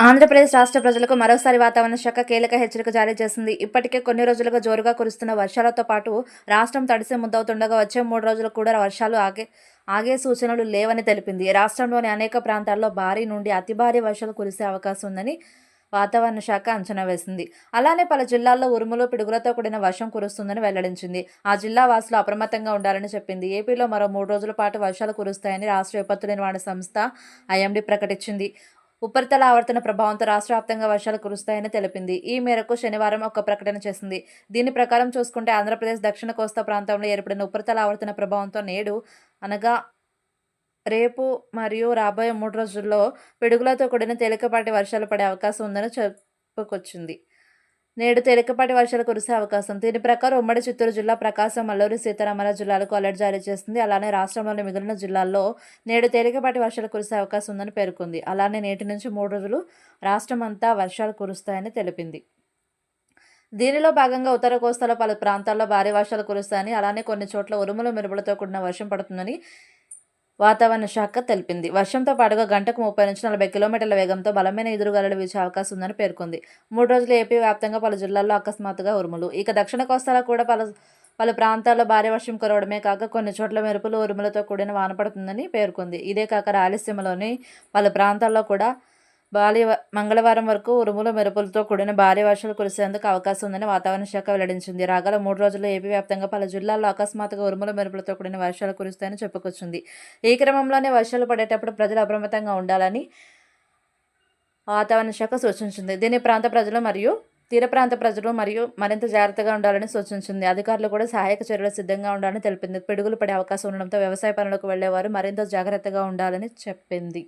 ఆంధ్రప్రదేశ్ రాష్ట్ర ప్రజలకు మరోసారి వాతావరణ శాఖ కీలక హెచ్చరిక జారీ చేసింది. ఇప్పటికే కొన్ని రోజులుగా జోరుగా కురుస్తున్న వర్షాలతో పాటు రాష్ట్రం తడిసి ముద్దవుతుండగా వచ్చే మూడు రోజులు కూడా వర్షాలు ఆగే ఆగే సూచనలు లేవని తెలిపింది. రాష్ట్రంలోని అనేక ప్రాంతాల్లో భారీ నుండి అతి భారీ వర్షాలు కురిసే అవకాశం ఉందని వాతావరణ శాఖ అంచనా వేసింది. అలానే పలు జిల్లాల్లో ఉరుములు పిడుగులతో కూడిన వర్షం కురుస్తుందని వెల్లడించింది. ఆ జిల్లా వాసులు అప్రమత్తంగా ఉండాలని చెప్పింది. ఏపీలో మరో మూడు రోజుల పాటు వర్షాలు కురుస్తాయని రాష్ట్ర విపత్తు నిర్వహణ సంస్థ ఐఎండీ ప్రకటించింది. ఉపరితల ఆవర్తన ప్రభావంతో రాష్ట్ర వ్యాప్తంగా వర్షాలు కురుస్తాయని తెలిపింది. ఈ మేరకు శనివారం ఒక ప్రకటన చేసింది. దీని ప్రకారం చూసుకుంటే ఆంధ్రప్రదేశ్ దక్షిణ కోస్తా ప్రాంతంలో ఏర్పడిన ఉపరితల ఆవర్తన ప్రభావంతో నేడు అనగా రేపు మరియు రాబోయే మూడు రోజుల్లో పిడుగులతో కూడిన తేలికపాటి వర్షాలు పడే అవకాశం ఉందని చెప్పుకొచ్చింది. నేడు తేలికపాటి వర్షాలు కురిసే అవకాశం. దీని ప్రకారం ఉమ్మడి చిత్తూరు జిల్లా ప్రకాశం అల్లూరి సీతారామరాజు జిల్లాలకు అలర్ట్ జారీ చేసింది. అలానే రాష్ట్రంలోని మిగిలిన జిల్లాల్లో నేడు తేలికపాటి వర్షాలు కురిసే అవకాశం ఉందని పేర్కొంది. అలానే నేటి నుంచి మూడు రోజులు రాష్ట్రమంతా వర్షాలు కురుస్తాయని తెలిపింది. దీనిలో భాగంగా ఉత్తర కోస్తాలో పలు ప్రాంతాల్లో భారీ వర్షాలు కురుస్తాయని అలానే కొన్ని చోట్ల ఉరుములు మెరుపులతో కూడిన వర్షం పడుతుందని వాతావరణ శాఖ తెలిపింది. వర్షంతో పాటుగా గంటకు ముప్పై నుంచి నలభై కిలోమీటర్ల వేగంతో బలమైన ఎదురుగాలులు వీచే అవకాశం ఉందని పేర్కొంది. మూడు రోజులు ఏపీ వ్యాప్తంగా పలు జిల్లాల్లో అకస్మాత్తుగా ఉరుములు. ఇక దక్షిణ కోస్తాలో కూడా పలు పలు ప్రాంతాల్లో భారీ వర్షం కురవడమే కాక కొన్ని చోట్ల మెరుపులు ఉరుములతో కూడిన వాన పడుతుందని పేర్కొంది. ఇదే కాక రాయలసీమలోని పలు ప్రాంతాల్లో కూడా భారీ మంగళవారం వరకు ఉరుములు మెరుపులతో కూడిన భారీ వర్షాలు కురిసేందుకు అవకాశం ఉందని వాతావరణ శాఖ వెల్లడించింది. రాగల మూడు రోజుల్లో ఏపీ వ్యాప్తంగా పలు జిల్లాల్లో అకస్మాత్తుగా ఉరుముల మెరుపులతో కూడిన వర్షాలు కురుస్తాయని చెప్పుకొచ్చింది. ఈ క్రమంలోనే వర్షాలు పడేటప్పుడు ప్రజలు అప్రమత్తంగా ఉండాలని వాతావరణ శాఖ సూచించింది. దీని ప్రాంత ప్రజలు మరియు తీర ప్రాంత ప్రజలు మరియు మరింత జాగ్రత్తగా ఉండాలని సూచించింది. అధికారులు కూడా సహాయక చర్యలు సిద్ధంగా ఉండాలని తెలిపింది. పిడుగులు పడే అవకాశం ఉండడంతో వ్యవసాయ పనులకు వెళ్ళేవారు మరింత జాగ్రత్తగా ఉండాలని చెప్పింది.